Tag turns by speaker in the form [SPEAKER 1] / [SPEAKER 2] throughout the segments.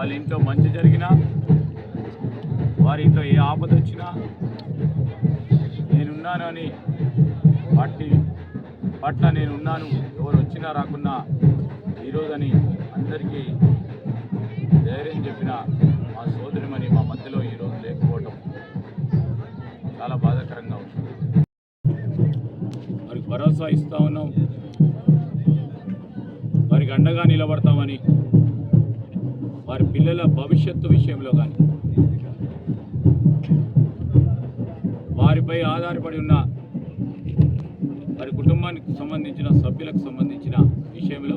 [SPEAKER 1] ఇంట్లో మంచి జరిగినా వారి ఇంట్లో ఏ ఆపద వచ్చినా నేనున్నాను అని పార్టీ పట్ల నేనున్నాను. ఎవరు వచ్చినా రాకున్నా ఈరోజని అందరికీ ధైర్యం చెప్పిన మా సోదరిమని మా మధ్యలో ఈరోజు లేకపోవటం చాలా బాధాకరంగా ఉంది. వారికి భరోసా ఇస్తా ఉన్నాం. వారికి అండగా నిలబడతామని వారి పిల్లల భవిష్యత్తు విషయంలో కానీ వారిపై ఆధారపడి ఉన్న వారి కుటుంబానికి సంబంధించిన సభ్యులకు సంబంధించిన విషయంలో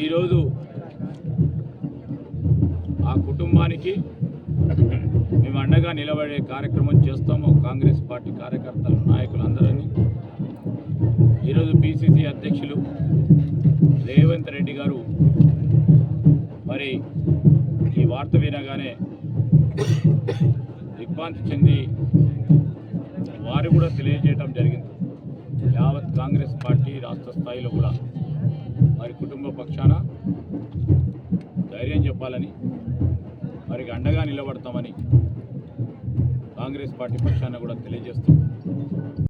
[SPEAKER 1] ఈరోజు ఆ కుటుంబానికి మేము అండగా నిలబడే కార్యక్రమం చేస్తాము. కాంగ్రెస్ పార్టీ కార్యకర్తలు నాయకులు అందరినీ. ఈరోజు పిసిసి అధ్యక్షులు రేవంత్ రెడ్డి మరి ఈ వార్త వినగానే దిగ్భ్రాంతి చెంది వారు కూడా తెలియజేయడం జరిగింది. యావత్ కాంగ్రెస్ పార్టీ రాష్ట్ర స్థాయిలో కూడా వారి కుటుంబ పక్షాన ధైర్యం చెప్పాలని వారికి అండగా నిలబడతామని కాంగ్రెస్ పార్టీ పక్షాన కూడా తెలియజేస్తాం